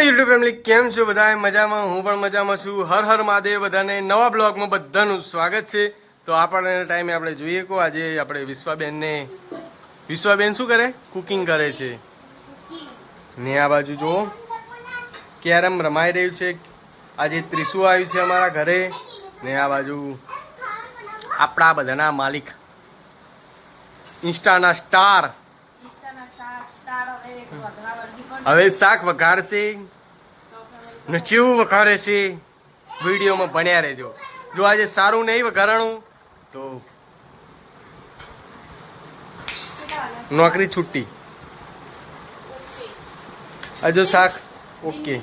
YouTube family કેમ છો બધા મજામાં? હું પણ મજામાં છું. હર હર મહાદેવ બધાને નવા બ્લોગમાં બધાનું સ્વાગત છે. તો આપણને ટાઈમે આપણે જોઈએ કો. આજે આપણે વિશ્વાબેનને વિશ્વાબેન શું કરે? કુકિંગ કરે છે. ને આ બાજુ જુઓ. કેરમ રમાઈ રહ્યું છે. આજે ત્રીસું આવ્યું છે અમારા ઘરે. ને આ બાજુ આપણા બધાના માલિક. ઇન્સ્ટાના સ્ટાર. હવે શાક વઘારશે. ને ચેવું વઘારે છે વિડીયોમાં ભણ્યા રહેજો. જો આજે સારું નહીં વઘારણું તો નોકરી છૂટી. હજુ શાક ઓકે.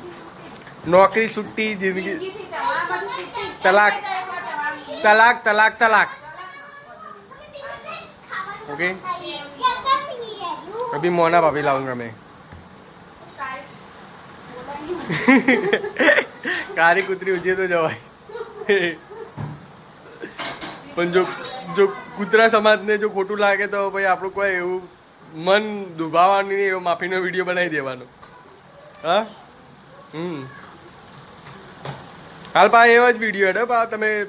નોકરી છૂટી જિંદગી તલાક. તલાક તલાક તલાક. ઓકે? અભી મોના ભાભી લાઉંગા મેં કારી કૂતરી ઉજે તો જવાય. પણ જો જો કૂતરા સમાજને જો ખોટું લાગે તો ભાઈ આપણું કોઈ એવું મન દુભાવવાનું નહીં, એવો માફીનો વીડિયો બનાવી દેવાનો. હા? હમ. હાલ પા એવો જ વીડિયો હતો પા, તમે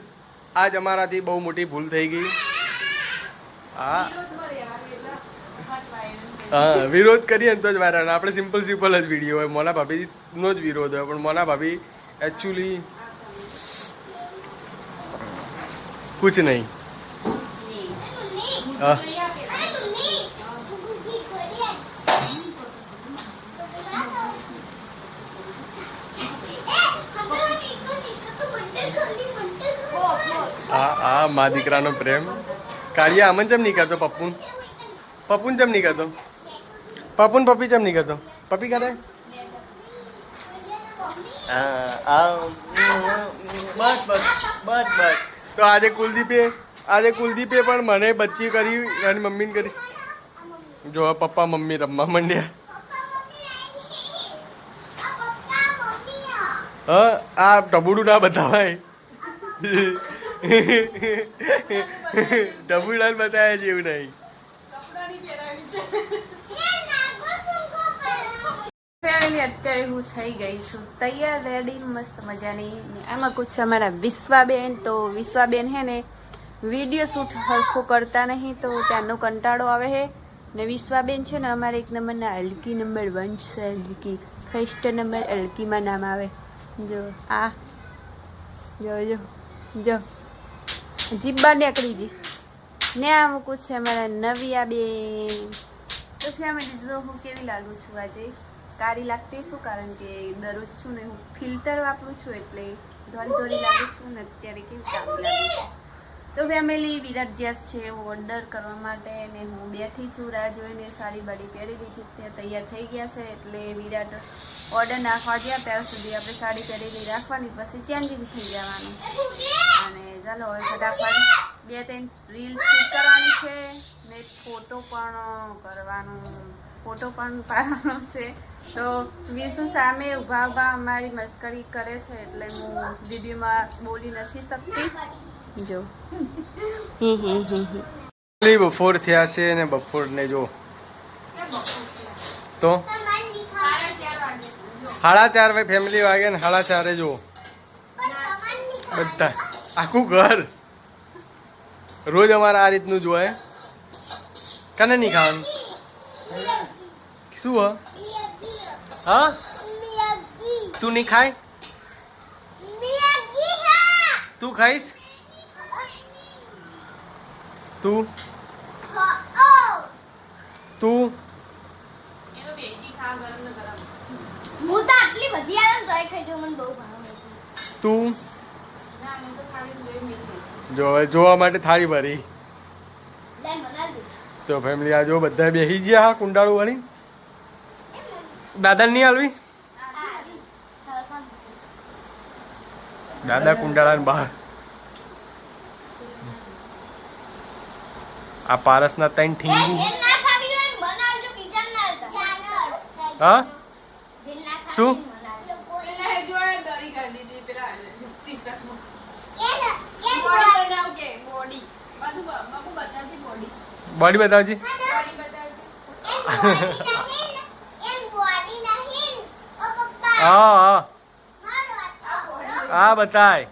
આજ અમારાથી બહુ મોટી ભૂલ થઈ ગઈ. હા. હા વિરોધ કરીએ ને તો જ વાયરલ. આપણે સિમ્પલ સિમ્પલ જ વીડિયો હોય. મોના ભાભીનો જ વિરોધ હોય. પણ મોના ભાભી એકચ્યુઅલી કુછ નહીં. હા. આ આ મા દીકરાનો પ્રેમ. કાળિયા અમન જેમ નહીં કરતો? પપ્પુન? પપ્પુન જેમ નહીં કરતો? પપ્પુન પપ્પી ચમ નહીં કરતો પપ્પી કરે હા આ બસ બસ બસ બસ. તો આજે કુલદીપે આજે કુલદીપે પણ મને બચ્ચી કરી અને મમ્મીને કરી. જો પપ્પા મમ્મી રમવા માંડ્યા. હા આ ટબુડું ના બતાવાય. ટબુડાને બતાવ્યા જેવું નહીં. ફેમિલી અત્યારે હું થઈ ગઈ છું. તૈયાર રેડી મસ્ત મજાની. આમાં કુછ અમારા વિશ્વાબેન, તો વિશ્વાબેન હે ને વીડિયો શૂટ હરખો કરતા નહીં, તો ત્યાંનો કંટાળો આવે છે ને વિશ્વાબેન છે ને અમારે એક નંબરના અલકી નંબર વન છે, અલકી ફર્સ્ટ નંબર, અલકીમાં નામ આવે. જો, આ. જો જો જો. જીબ્બા નીકળી જી. ને આ મૂકું છે અમારા નવિયા બેન તો ફેમિલી, જો હું કેવી લાગુ છું આજે? કાળી લાગતી શું કારણ કે દરરોજ છું ને હું ફિલ્ટર વાપરું છું એટલે ધોળી ધોળી લાગું છું ને અત્યારે કેવી કાળી લાગુ છું. તો ફેમિલી વિરાટ જ્યાં છે ઓર્ડર કરવા માટે ને હું બેઠી છું રાહ જોઈને સાડી બાડી પહેરેલી છે ત્યાં તૈયાર થઈ ગયા છે એટલે વિરાટ ઓર્ડર નાખવા ગયા ત્યાં સુધી આપણે સાડી પહેરેલી રાખવાની, પછી ચેન્જિંગ થઈ જવાનું. અને ચાલો હવે ફટાફટ બે ત્રણ રીલ શૂટ કરવાની છે ને ફોટો પણ કરવાનો ફોટો પણ પાડવાનો છે. તો વિશુ સામે ઊભા ઊભા અમારી મસ્કરી કરે છે એટલે હું વિડીયોમાં બોલી નથી શકતી. જો. બપોર થયા છે ને બપોરને જો. તો? સાડા ચાર વાગે ફેમિલી વાગે ને સાડા ચારે જો. બધા. આખું ઘર. રોજ અમારે આ રીતનું જોવાય. કને નહીં ખાવાનું શું હ હા તું નહીં ખાય તું ખાઈશ તું? તું? હું તો આટલી બધી આવે તોય ખાઈ જાઉં, મને બહુ ભાવે તું જો જોવા માટે થાળી ભરી. તો ફેમિલી આ જો બધા બેસી ગયા હા કુંડાળું વાળી દાદા નહીં હાલવી? દાદા કુંડાળા બહાર. આ પારસના ત્રણ ઠીંગુ. હા? જેન ના ખાવી શું? બોડી બોડી બતાવજી. હા હા. બતાય.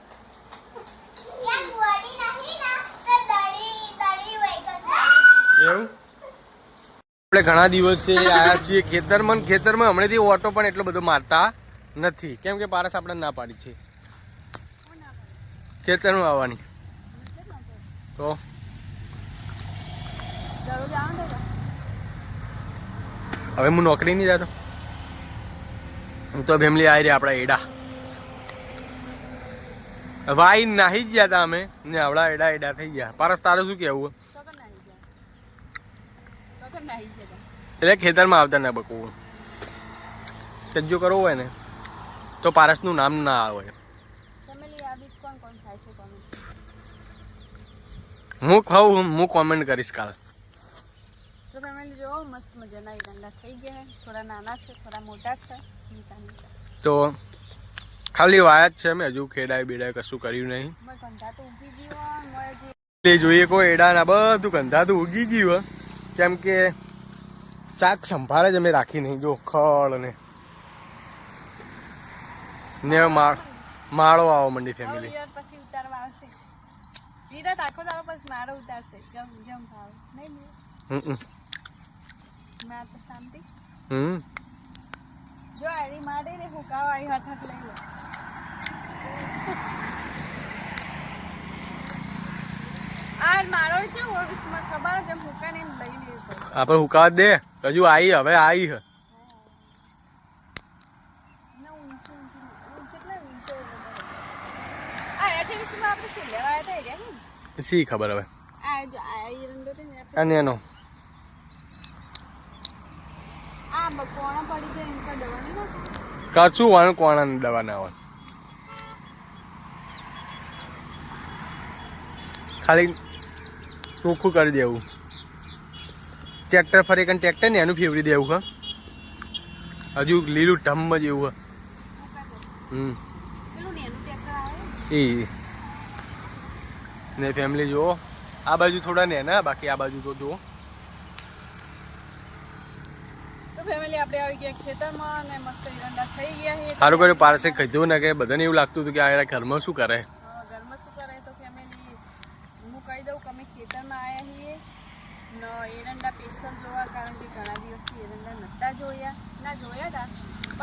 એવું? આપણે ઘણા દિવસે આવ્યા છીએ. ખેતરમાં ખેતરમાં હમણાંથી ઓટો પણ એટલો બધો મારતા નથી. કેમ કે પારસ આપણે ના પાડી છે. ખેતરમાં આવવાની. તો હવે હું નોકરી નહીં જતો. હું તો ફેમિલી આવી રહ્યા આપણા એડા. વાઈ નાહી જ ગયા હતા અમે. ને આવડા એડા એડા થઈ ગયા. પારસ, તારે શું ગયા એટલે ખેતરમાં આવતા ના બકવું સજ્જો કરવો હોય ને, તો પારસનું નામ ના આવે. હું ખાઉં, હું કોમેન્ટ કરીશ કાલ. જો મસ્ત મજાના ઈરંડા થઈ ગયા છે થોડા નાના છે થોડા મોટા છે તો ખાલી વાયા જ છે મેં હજુ ખેડાય બેડાય કશું કર્યું નહીં. તે જોઈએ કોઈ એડા ના બધું ગંધાતું ઉગી ગયું કેમ કે શાક સંભાળે જ અમે રાખી નહીં જો ખળ ને. ને માળ માળો આવો મંડી ફેમિલી પછી ઉતારવા આવશે. વિરાટ આખો દાડો પછી મારો ઉતારશે. જમ જમ ભાવ. નહીં નહીં. હમ? જો એની મારે ને હુકાવા આવી હાથ હાથ લઈ લે. હુકા આપણે હુકાવા દે. હજુ આવી હવે આવી હે. શું ખબર હવે? અને એનો આ બકોણા પડી જાય એમ પર દવાની ના કાચું વાણ કોણા દવા ના હોય. ખાલી ચોખ્ખું કરી દેવું. ટ્રેક્ટર ફરી કરીને ટ્રેક્ટર ને એનું ફેવરી દેવું હા. હજુ લીલું ઢમ જેવું એવું હમ. એ. ને ફેમિલી જુઓ. આ બાજુ થોડા નેના બાકી આ બાજુ તો જુઓ. તો ફેમિલી આપણે આવી ગયા ખેતરમાં અને મસ્ત ઈરંડા થઈ ગયા છે. સારું કર્યું પારસે કીધું ને કે બધાને એવું લાગતું હતું કે આ ઘરમાં શું કરે? ઘરમાં શું કરે તો ફેમિલી હું કહી દઉં કે અમે ખેતરમાં આવ્યા છીએ. એરંડા સ્પેશિયલ જોવા કારણ કે ઘણા દિવસથી એરંડા જોયા. ના જોયા હતા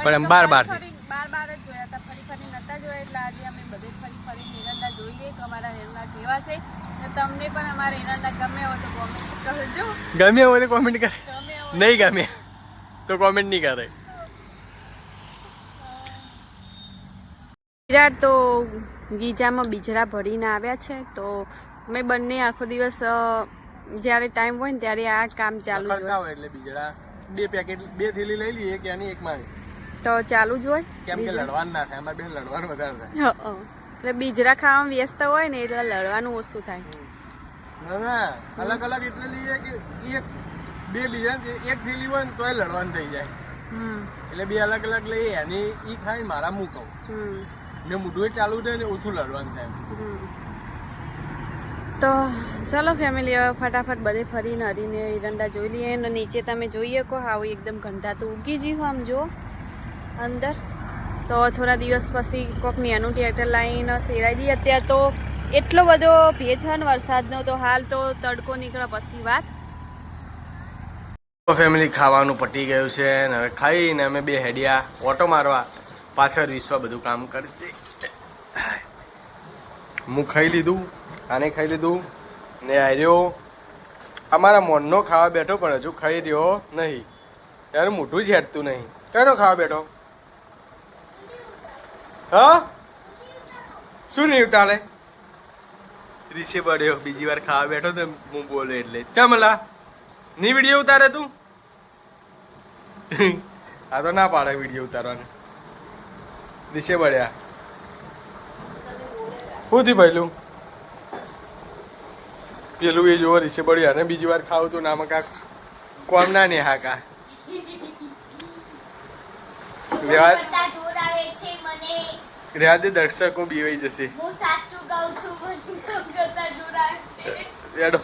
પણ બાર બાર બાર બાર જ જોયા હતા ફરી ફરી નતા જોયા એટલે આજે અમે બધે ફરી ફરી એરંડા જોઈએ. કે અમારા એરંડા કેવા છે? તો તમને પણ અમારા એરંડા ગમે હોય તો કોમેન્ટ કરજો. ગમે હોય તો કોમેન્ટ કરે. નહીં ગમે તો કોમેન્ટ નહીં કરે. બીજા તો ગીજામાં બીજરા ભરીને આવ્યા છે તો મેં બંને આખો દિવસ જ્યારે ટાઈમ હોય ને ત્યારે આ કામ ચાલુ જ હોય. એટલે બીજડા બે પેકેટ બે થેલી લઈ લઈએ એની એક મારી. તો ચાલુ જ હોય? કેમ કે. લડવાનું ના થાય અમારે બેન લડવાનું વધારે થાય. એટલે બીજરા ખાવામાં વ્યસ્ત હોય ને એટલે લડવાનું ઓછું થાય. ના અલગ અલગ એટલે લઈએ કે એક બે બીજા એક થેલી હોય ને તોય લડવાનું થઈ જાય. હમ. એટલે બે અલગ અલગ લઈએ એની એ ખાઈ મારા મું કહું. હમ. ને મોઢું ચાલુ થાય ને ઓછું લડવાનું થાય. તો ચલો ફેમિલી હવે ફટાફટ બધે ફરીને હરીને એરંડા જોઈ લઈએ અને નીચે તમે જોઈએ કહો આવું એકદમ ગંધાતું ઉગી જ્યું આમ જો અંદર. તો થોડા દિવસ પછી કોકની નેનું ટેટર લાવીને સેરાઈ દઈએ. અત્યારે તો એટલો બધો ભેજ છે ને વરસાદનો તો હાલ તો તડકો નીકળે પછી વાત. ફેમિલી ખાવાનું પટી ગયું છે ને હવે ખાઈને અમે બે હેડિયા ઓટો મારવા પાછળ વિશ્વ બધું કામ કરશે. હું ખાઈ લીધું, આને ખાઈ લીધું, ને આર્યો અમારા મોનનો ખાવા બેઠો પણ હજુ ખાઈ રહ્યો નહીં. ત્યારે મોઢું જ હેડતું નહીં. કનો ખાવા બેઠો? હા? શું નહીં તાલે રીસે પડ્યો બીજી વાર ખાવા બેઠો તો હું બોલે એટલે. ચમલા, ની વીડિયો ઉતારે તું? આ તો ના પાડે વીડિયો ઉતારવાનું. દિશે બળ્યા શું થયું પહેલું પેલું એ જોવો રીસે બળ્યા અને બીજી વાર ખાવું તો નામ કાક કોમ ના ને હા કા રેવા દે દર્શકો બીવાઈ જશે. હું સાચું કહું છું મને કરતા જોર આવે છે. એડો.